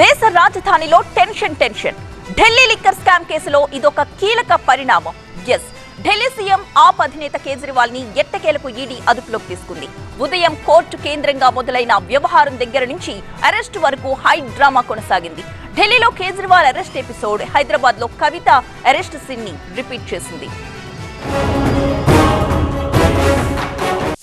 దేశ రాజధానిలో tension tension. Delhi liquor scam కేసులో ఇదొక కీలక పరిణామం. ఎస్ ఢిల్లీ సీఎం ఆప్ అధినేత కేజ్రీవాల్ని ఎట్టకేలకు ఈడీ అదుపులోకి తీసుకుంది. ఉదయం కోర్టు కేంద్రంగా మొదలైన వ్యవహారం దగ్గర నుంచి అరెస్ట్ వరకు హై డ్రామా కొనసాగింది. ఢిల్లీలో కేజ్రీవాల్ అరెస్ట్ ఎపిసోడ్ హైదరాబాద్లో కవిత అరెస్ట్ సీన్ని రిపీట్ చేసింది.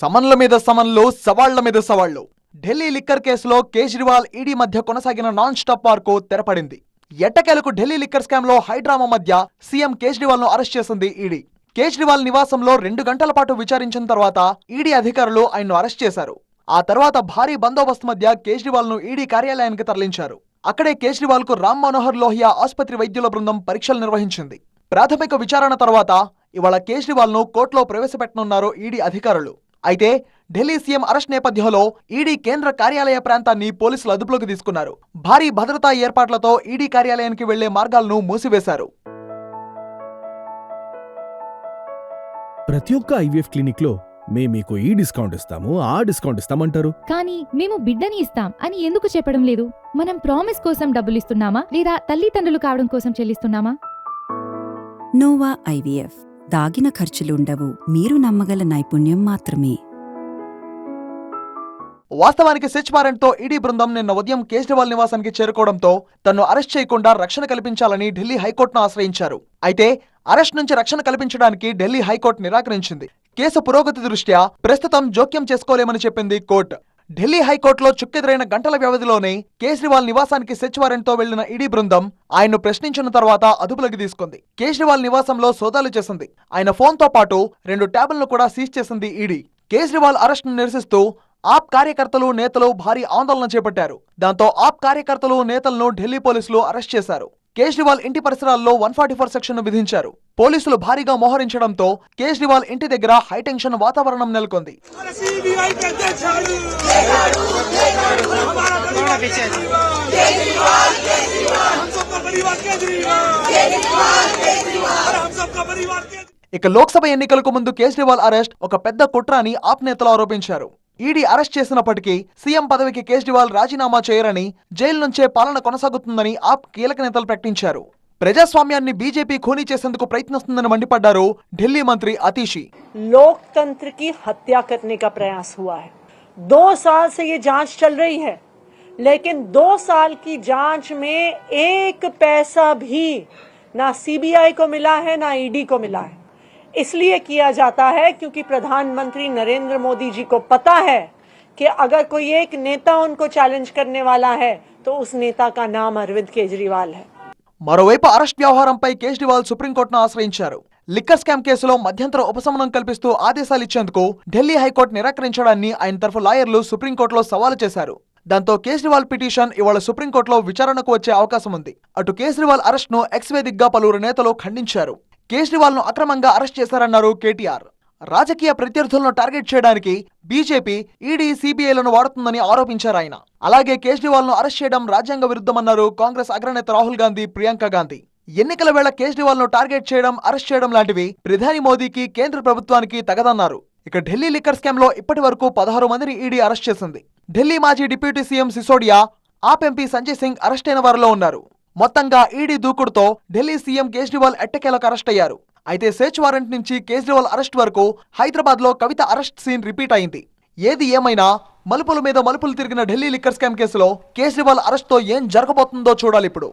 సమన్ల మీద సమన్లు సవాళ్ళ మీద సవాళ్ళు. ఢిల్లీ లిక్కర్ కేసులో కేజ్రీవాల్ ఈడీ మధ్య కొనసాగిన నాన్ స్టాప్ వార్కు తెరపడింది. ఎట్టకేలకు ఢిల్లీ లిక్కర్ స్కామ్లో హైడ్రామా మధ్య సీఎం కేజ్రీవాల్ను అరెస్ట్ చేసింది ఈడీ. కేజ్రీవాల్ నివాసంలో రెండు గంటల పాటు విచారించిన తర్వాత ఈడీ అధికారులు ఆయన్ను అరెస్ట్ చేశారు. ఆ తర్వాత భారీ బందోబస్తు మధ్య కేజ్రీవాల్ను ఈడీ కార్యాలయానికి తరలించారు. అక్కడే కేజ్రీవాల్కు రామ్ మనోహర్ లోహియా ఆసుపత్రి వైద్యుల బృందం పరీక్షలు నిర్వహించింది. ప్రాథమిక విచారణ తర్వాత ఇవాళ కేజ్రీవాల్ను కోర్టులో ప్రవేశపెట్టనున్నారు ఈడీ అధికారులు. అయితే ఢిల్లీ సీఎం అరెస్ట్ నేపథ్యంలో ఈడీ కేంద్ర కార్యాలయ ప్రాంతాన్ని పోలీసులు అదుపులోకి తీసుకున్నారు. భారీ భద్రతా ఏర్పాట్లతో ఈడీ కార్యాలయానికి వెళ్ళే మార్గాలను మూసివేశారు. ప్రతి ఒక్క ఐవీఎఫ్ క్లినిక్లో మేము మీకు ఈ డిస్కౌంట్ ఇస్తాము ఆ డిస్కౌంట్ ఇస్తామంటారు. కానీ మేము బిడ్డని ఇస్తాం అని ఎందుకు చెప్పడం లేదు? మనం ప్రామిస్ కోసం డబ్బులిస్తున్నామా లేదా తల్లిదండ్రులు కావడం కోసం చెల్లిస్తున్నామా? Nova IVF. దాగిన ఖర్చులుండవు. మీరు నమ్మగల నైపుణ్యం మాత్రమే. వాస్తవానికి సెచ్ వారెంట్తో ఈడీ బృందం నిన్న ఉదయం కేజ్రీవాల్ నివాసానికి చేరుకోవడంతో తను అరెస్ట్ చేయకుండా రక్షణ కల్పించాలని ఢిల్లీ హైకోర్టును ఆశ్రయించారు. అయితే అరెస్ట్ నుంచి రక్షణ కల్పించడానికి ఢిల్లీ హైకోర్టు నిరాకరించింది. కేసు పురోగతి దృష్ట్యా ప్రస్తుతం జోక్యం చేసుకోలేమని చెప్పింది కోర్టు. ఢిల్లీ హైకోర్టులో చుక్కెదురైన గంటల వ్యవధిలోనే కేజ్రీవాల్ నివాసానికి సెచ్ వారెంట్తో వెళ్ళిన ఈడీ బృందం ఆయన్ను ప్రశ్నించిన తర్వాత అదుపులోకి తీసుకుంది. కేజ్రీవాల్ నివాసంలో సోదాలు చేసింది. ఆయన ఫోన్తో పాటు రెండు ట్యాబ్లను కూడా సీజ్ చేసింది ఈడీ. కేజ్రీవాల్ అరెస్ట్ను నిరసిస్తూ ఆప్ కార్యకర్తలు నేతలు భారీ ఆందోళన చేపట్టారు. దాంతో ఆప్ కార్యకర్తలు నేతలను ఢిల్లీ పోలీసులు అరెస్ట్ చేశారు. కేజ్రీవాల్ ఇంటి పరిసరాల్లో వన్ ఫార్టీ ఫోర్ సెక్షన్ విధించారు. పోలీసులు భారీగా మోహరించడంతో కేజ్రీవాల్ ఇంటి దగ్గర హైటెన్షన్ వాతావరణం నెలకొంది. ఇక లోక్సభ ఎన్నికలకు ముందు కేజ్రీవాల్ అరెస్ట్ ఒక పెద్ద కుట్రాని ఆప్ నేతలు ఆరోపించారు. ఈడీ అరెస్ట్ చేసినప్పటికీ సీఎం పదవికి కేజ్రీవాల్ రాజీనామా చేయరని జైలు నుంచే పాలన కొనసాగుతుందని ఆప్ కీలక నేతలు ప్రకటించారు ప్రజాస్వామ్యాన్ని బీజేపీ ఖూనీ చేసేందుకు ప్రయత్నిస్తుందని మండిపడ్డారు ఢిల్లీ మంత్రి అతీషి लोकतंत्र की हत्या करने का प्रयास हुआ है दो साल से ये जांच चल रही है लेकिन दो साल की जांच में एक पैसा भी ना सीबीआई को मिला है ना ईडी को मिला है इसलिए किया जाता है क्योंकि प्रधानमंत्री नरेंद्र मोदी जी को पता है कि अगर कोई एक नेता उनको चैलेंज करने वाला है तो उस नेता का नाम अरविंद केजरीवाल है మరోవైపు అరెస్ట్ వ్యవహారంపై కేజ్రీవాల్ సుప్రీంకోర్టును ఆశ్రయించారు లిక్కర్ స్కామ్ కేసులో మధ్యంతర ఉపశమనం కల్పిస్తూ ఆదేశాలు ఇచ్చేందుకు ఢిల్లీ హైకోర్టు నిరాకరించడాన్ని ఆయన తరఫు లాయర్లు సుప్రీంకోర్టులో సవాలు చేశారు దాంతో కేజ్రీవాల్ పిటిషన్ ఇవాళ సుప్రీంకోర్టులో విచారణకు వచ్చే అవకాశం ఉంది అటు కేజ్రీవాల్ అరెస్ట్ ను ఎక్స్ వేదికగా పలువురు నేతలు ఖండించారు కేజ్రీవాల్ను అక్రమంగా అరెస్ట్ చేశారన్నారు కేటీఆర్. రాజకీయ ప్రత్యర్థులను టార్గెట్ చేయడానికి బీజేపీ ఈడీ సిబిఐలను వాడుతుందని ఆరోపించారు ఆయన. అలాగే కేజ్రీవాల్ను అరెస్ట్ చేయడం రాజ్యాంగ విరుద్ధమన్నారు కాంగ్రెస్ అగ్రనేత రాహుల్ గాంధీ ప్రియాంక గాంధీ. ఎన్నికల వేళ కేజ్రీవాల్ను టార్గెట్ చేయడం అరెస్ట్ చేయడం లాంటివి ప్రధాని మోదీకి కేంద్ర ప్రభుత్వానికి తగదన్నారు. ఇక ఢిల్లీ లిక్కర్ స్కామ్లో ఇప్పటి వరకు పదహారు మందిని ఈడీ అరెస్ట్ చేసింది. ఢిల్లీ మాజీ deputy CM Sisodia AAP MP Sanjay Singh arrest అయిన వారిలో ఉన్నారు. మొత్తంగా ఈడీ దూకుడుతో ఢిల్లీ సీఎం కేజ్రీవాల్ ఎట్టకేలకు అరెస్ట్ అయ్యారు. అయితే సెర్చ్ వారెంట్ నుంచి కేజ్రీవాల్ అరెస్ట్ వరకు హైదరాబాద్లో కవిత అరెస్ట్ సీన్ రిపీట్ అయింది. ఏది ఏమైనా మలుపుల మీద మలుపులు తిరిగిన ఢిల్లీ లిక్కర్ స్కామ్ కేసులో కేజ్రీవాల్ అరెస్ట్తో ఏం జరగబోతుందో చూడాలి ఇప్పుడు